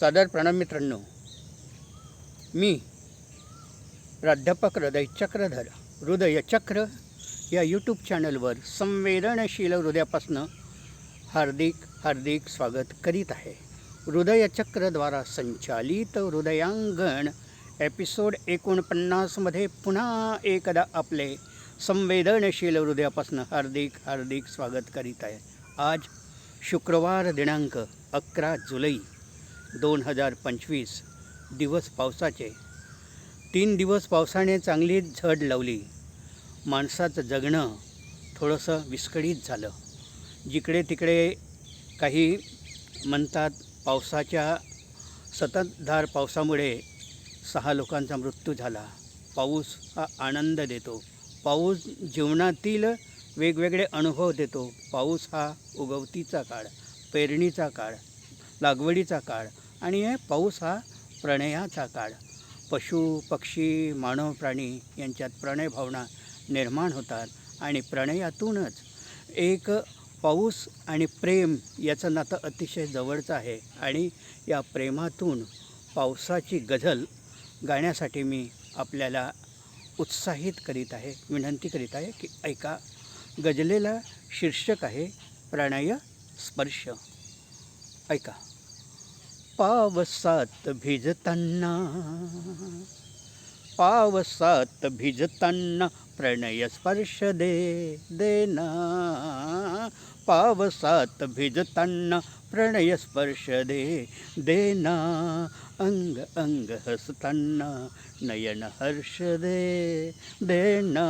सादर प्रणाम मित्रांनो. मी प्राध्यापक हृदय चक्रधर हृदयचक्र या यूट्यूब चॅनलवर संवेदनशील हृदयापासनं हार्दिक हार्दिक स्वागत करीत आहे. हृदयचक्रद्वारा संचालित हृदयांगण एपिसोड एकोणपन्नासमध्ये पुन्हा एकदा आपले संवेदनशील हृदयापासनं हार्दिक हार्दिक स्वागत करीत आहे. आज शुक्रवार दिनांक अकरा जुलै दोन हजार पंचवीस दिवस पावसाचे. तीन दिवस पावसाने चांगली झड लावली. माणसाचं जगणं थोडंसं विस्कळीत झालं. जिकडे तिकडे काही म्हणतात पावसाच्या सततधार पावसामुळे सहा लोकांचा मृत्यू झाला. पाऊस हा आनंद देतो. पाऊस जीवनातील वेगवेगळे अनुभव देतो. पाऊस हा उगवतीचा काळ पेरणीचा काळ. लागवडीचा काळ. आणि पाऊस हा प्रणयाचा काळ. पशु पक्षी मानव प्राणी यांच्यात प्रणय भावना निर्माण होतात आणि प्रणयातूनच एक पाऊस आणि प्रेम याचं नातं अतिशय जवळचं आहे. आणि या प्रेमातून पावसाची गझल गाण्यासाठी मी आपल्याला उत्साहित करीत आहे विनंती करीत आहे की ऐका. गजलेला शीर्षक आहे प्रणय स्पर्श. ऐका. पावसात भिजताना पावसात भिजताना प्रणय स्पर्श दे देना पावसात भिजताना प्रणय स्पर्श दे देना अंग अंग हसताना नयन हर्ष दे देना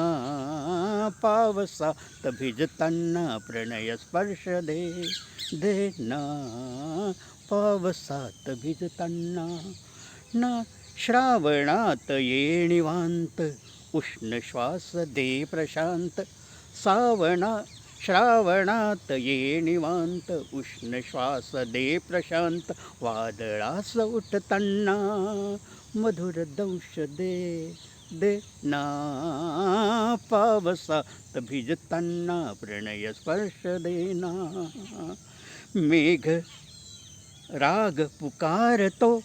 पावसात भिजताना प्रणय स्पर्श दे देना पावसात भिजताना ना श्रावणात ये निवांत उष्ण श्वास दे प्रशांत सावणा श्रावणात ये निवांत उष्ण श्वास दे प्रशांत वादळास उठताना मधुर दंश दे दे ना। पावसात भिजताना प्रणय स्पर्श देना मेघ राग पुकारतो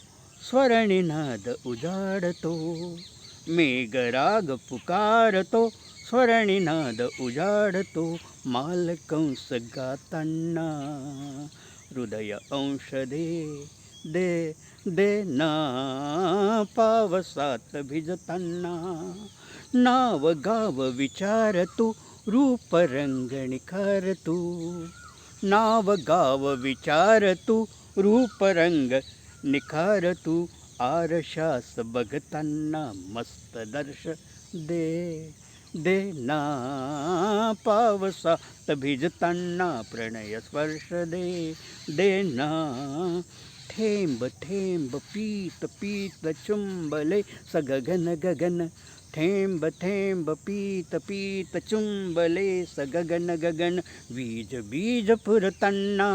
स्वरणिनाद उजाडतो मेघराग पुकारतो स्वरणिनाद उजाडतो मालकंस गातांना हृदय अंश दे दे दे ना पावसात भिजताना नाव गाव विचार तू रूप रंग तू नाव गाव विचार तू रूप रंग निखार तू आरशास बघताना मस्त दर्श दे दे ना पावसात भिजताना प्रणय स्पर्श दे दे ना थेंब थेंब पीत पीत चुंबले सगगन गगन. थेंब थेंब पीत पीत चुंबले सगगन गगन. बीज बीज फुरताना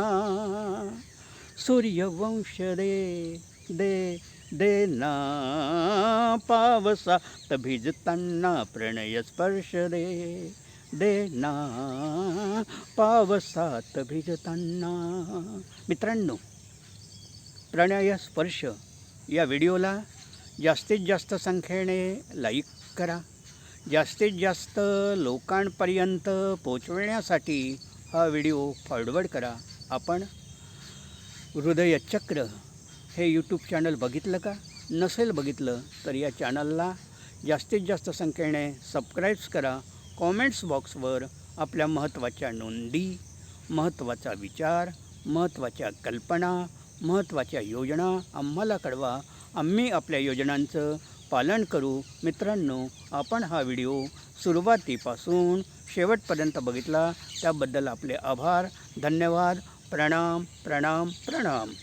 सूर्यवंश दे दे दे ना पावसात भिजताना प्रणय स्पर्श दे दे ना पावसात भिजताना मित्रांनो प्रणय स्पर्श या व्हिडिओला जास्तीत जास्त संख्येने लाईक करा. जास्तीत जास्त लोकांपर्यंत पोचवण्यासाठी हा व्हिडिओ फॉरवर्ड करा. आपण हृदयचक्र हे यूट्यूब चॅनल बघितलं का? नसेल बघितलं तर या चॅनलला जास्तीत जास्त संख्येने सबस्क्राईब्स करा. कॉमेंट्स बॉक्सवर आपल्या महत्त्वाच्या नोंदी महत्त्वाचा विचार महत्त्वाच्या कल्पना महत्त्वाच्या योजना आम्हाला कळवा. आम्ही आपल्या योजनांचं पालन करू. मित्रांनो आपण हा व्हिडिओ सुरुवातीपासून शेवटपर्यंत बघितला. त्याबद्दल आपले आभार धन्यवाद. प्रणाम प्रणाम प्रणाम.